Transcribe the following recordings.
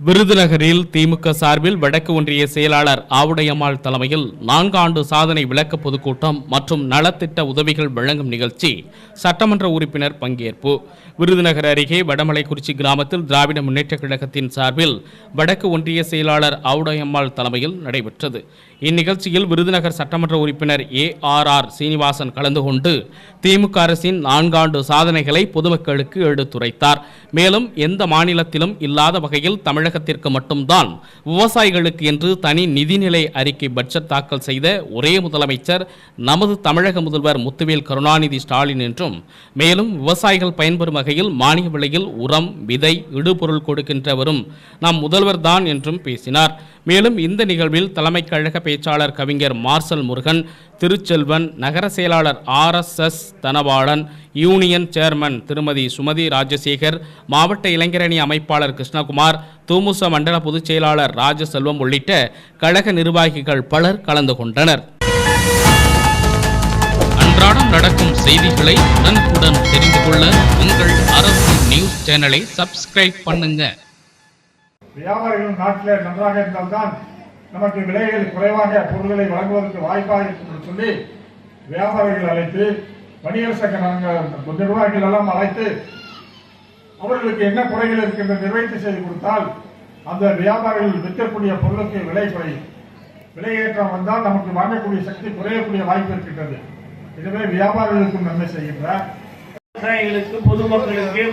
விருதுநகரில் திமுக சார்பில் வடக்கு ஒன்றிய செயலாளர் ஆவுடையம்மாள் தலைமையில் நான்காண்டு சாதனை விளக்க பொதுக்கூட்டம் மற்றும் நலத்திட்ட உதவிகள் வழங்கும் நிகழ்ச்சி சட்டமன்ற உறுப்பினர் பங்கேற்பு. விருதுநகர் அருகே வடமலைக்குறிச்சி கிராமத்தில் திராவிட முன்னேற்றக் கழகத்தின் சார்பில் வடக்கு ஒன்றிய செயலாளர் ஆவுடையம்மாள் தலைமையில் நடைபெற்றது. இந்நிகழ்ச்சியில் விருதுநகர் சட்டமன்ற உறுப்பினர் ஏ ஆர் ஆர் சீனிவாசன் கலந்து கொண்டு திமுக அரசின் நான்காண்டு சாதனைகளை பொதுமக்களுக்கு எடுத்துரைத்தார். மேலும் எந்த மாநிலத்திலும் இல்லாத வகையில் தமிழகத்திற்கு மட்டும்தான் விவசாயிகளுக்கு என்று தனி நிதிநிலை அறிக்கை பட்ஜெட் தாக்கல் செய்த ஒரே முதலமைச்சர் நமது தமிழக முதல்வர் முத்துவேல் கருணாநிதி ஸ்டாலின் என்றும் மேலும் விவசாயிகள் பயன்பெறும் வகையில் மானிய விலையில் உரம் விதை இடுபொருள் கொடுக்கின்றவரும் நம் முதல்வர் தான் என்றும் பேசினார். மேலும் இந்த நிகழ்வில் தலைமை கழக பேச்சாளர் கவிஞர் மார்சல் முருகன் திருச்செல்வன் நகர செயலாளர் R S S Dhanapalan union chairman Thirumathi Sumathi Rajasekar மாவட்ட இளைஞரணி அமைப்பாளர் கிருஷ்ணகுமார் தூமுச மண்டல பொதுச் செயலாளர் ராஜசெல்வம் உள்ளிட்ட கழக நிர்வாகிகள் பலர் கலந்து கொண்டனர். அன்றாடம் நடக்கும் செய்திகளை உடனுக்குடன் தெரிந்து கொள்ள உங்கள் அரசு நியூஸ் சேனலை சப்ஸ்கிரைப் பண்ணுங்கள் வியாபாரிகள் நாட்டில் நன்றாக இருந்தால்தான் நமக்கு விலைகள் குறைவாக பொருட்களை வழங்குவதற்கு வாய்ப்பாக இருக்கும் என்று சொல்லி வியாபாரிகள் அழைத்து வணிகர் சங்க நாங்கள் நிர்வாகிகள் எல்லாம் அழைத்து அவர்களுக்கு என்ன குறைகள் இருக்கின்ற நிர்வகித்து செய்து கொடுத்தால் அந்த வியாபாரிகள் விற்கக்கூடிய பொருளுக்கு விலை குறையும். விலை ஏற்றம் வந்தால் நமக்கு வாங்கக்கூடிய சக்தி குறையக்கூடிய வாய்ப்பு இருக்கின்றது. இதுவே வியாபாரிகளுக்கும் நன்மை செய்கின்ற விவசாயிகளுக்கு பொதுமக்களுக்கு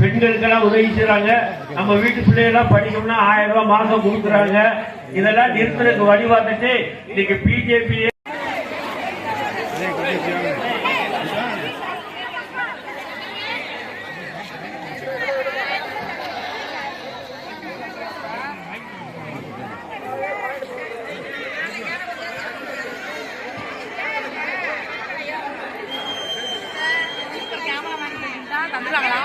பெண்களுக்கெல்லாம் உதவி செய்யறாங்க நம்ம வீட்டு பிள்ளைகள்லாம் படிக்கணும்னா ஆயிரம் ரூபாய் மாசம் கொடுக்குறாங்க. இதெல்லாம் நிறுத்துறதுக்கு வழிபாட்டுட்டு இன்னைக்கு பிஜேபி தந்துடுவாங்களா?